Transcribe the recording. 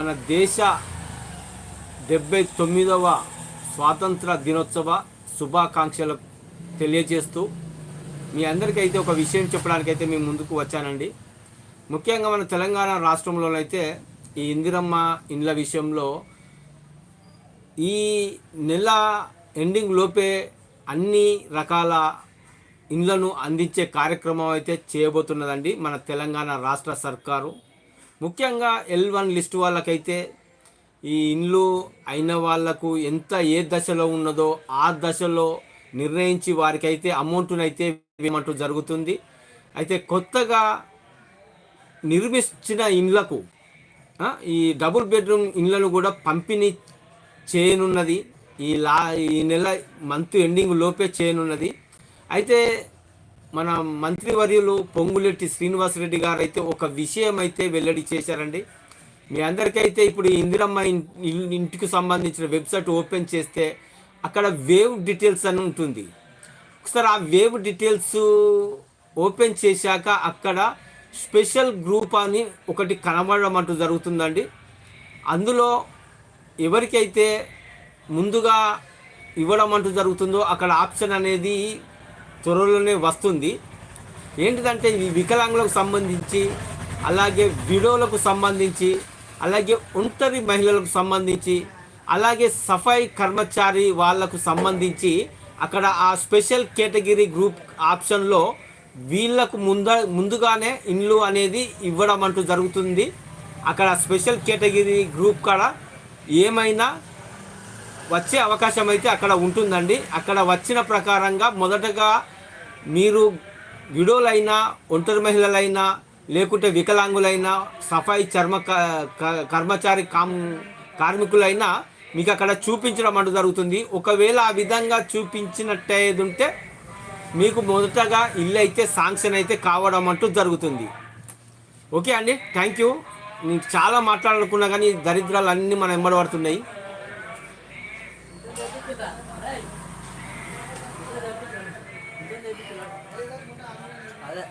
మన దేశ డెబ్బై తొమ్మిదవ స్వాతంత్ర దినోత్సవ శుభాకాంక్షలు తెలియజేస్తూ మీ అందరికైతే ఒక విషయం చెప్పడానికైతే మేము ముందుకు వచ్చానండి. ముఖ్యంగా మన తెలంగాణ రాష్ట్రంలోనైతే ఈ ఇందిరమ్మ ఇండ్ల విషయంలో ఈ నెల ఎండింగ్ లోపే అన్ని రకాల ఇండ్లను అందించే కార్యక్రమం అయితే చేయబోతున్నదండి మన తెలంగాణ రాష్ట్ర సర్కారు. ముఖ్యంగా ఎల్ వన్ లిస్ట్ వాళ్ళకైతే ఈ ఇండ్లు అయిన వాళ్ళకు ఎంత ఏ దశలో ఉన్నదో ఆ దశలో నిర్ణయించి వారికైతే అమౌంట్నైతే ఇవ్వమంటూ జరుగుతుంది. అయితే కొత్తగా నిర్మించిన ఇండ్లకు ఈ డబుల్ బెడ్రూమ్ ఇండ్లను కూడా పంపిణీ చేయనున్నది. ఈ లా ఈ నెల మంత్ ఎండింగ్ లోపే చేయనున్నది. అయితే మన మంత్రివర్యులు పొంగులెట్టి శ్రీనివాసరెడ్డి గారు అయితే ఒక విషయం అయితే వెల్లడి చేశారండి. మీ అందరికైతే ఇప్పుడు ఇందిరమ్మ ఇంటికి సంబంధించిన వెబ్సైట్ ఓపెన్ చేస్తే అక్కడ వేవ్ డీటెయిల్స్ అని ఉంటుంది. ఒకసారి ఆ వేవ్ డీటెయిల్స్ ఓపెన్ చేశాక అక్కడ స్పెషల్ గ్రూప్ అని ఒకటి కనబడడం అంటూ జరుగుతుందండి. అందులో ఎవరికైతే ముందుగా ఇవ్వడం అంటూ జరుగుతుందో అక్కడ ఆప్షన్ అనేది త్వరలోనే వస్తుంది. ఏంటిదంటే ఈ వికలాంగులకు సంబంధించి అలాగే విడోలకు సంబంధించి అలాగే ఒంటరి మహిళలకు సంబంధించి అలాగే సఫాయి కర్మచారి వాళ్ళకు సంబంధించి అక్కడ ఆ స్పెషల్ కేటగిరీ గ్రూప్ ఆప్షన్లో వీళ్ళకు ముంద ముందుగానే ఇండ్లు అనేది ఇవ్వడం అంటూ జరుగుతుంది. అక్కడ స్పెషల్ కేటగిరీ గ్రూప్ కాడ ఏమైనా వచ్చే అవకాశం అయితే అక్కడ ఉంటుందండి. అక్కడ వచ్చిన ప్రకారంగా మొదటగా మీరు విడోలైనా ఒంటరి మహిళలైనా లేకుంటే వికలాంగులైనా సఫాయి చర్మ క- క- కర్మచారి కామ్ కార్మికులైనా మీకు అక్కడ చూపించడం అంటూ జరుగుతుంది. ఒకవేళ ఆ విధంగా చూపించినట్టేది ఉంటే మీకు మొదటగా ఇల్లు అయితే శాంక్షన్ అయితే కావడం అంటూ జరుగుతుంది. ఓకే అండి. Thank you. నేను చాలా మాట్లాడాలనుకున్నా కానీ దరిద్రాలు అన్నీ మన ఎంబడబడుతున్నాయి 好的？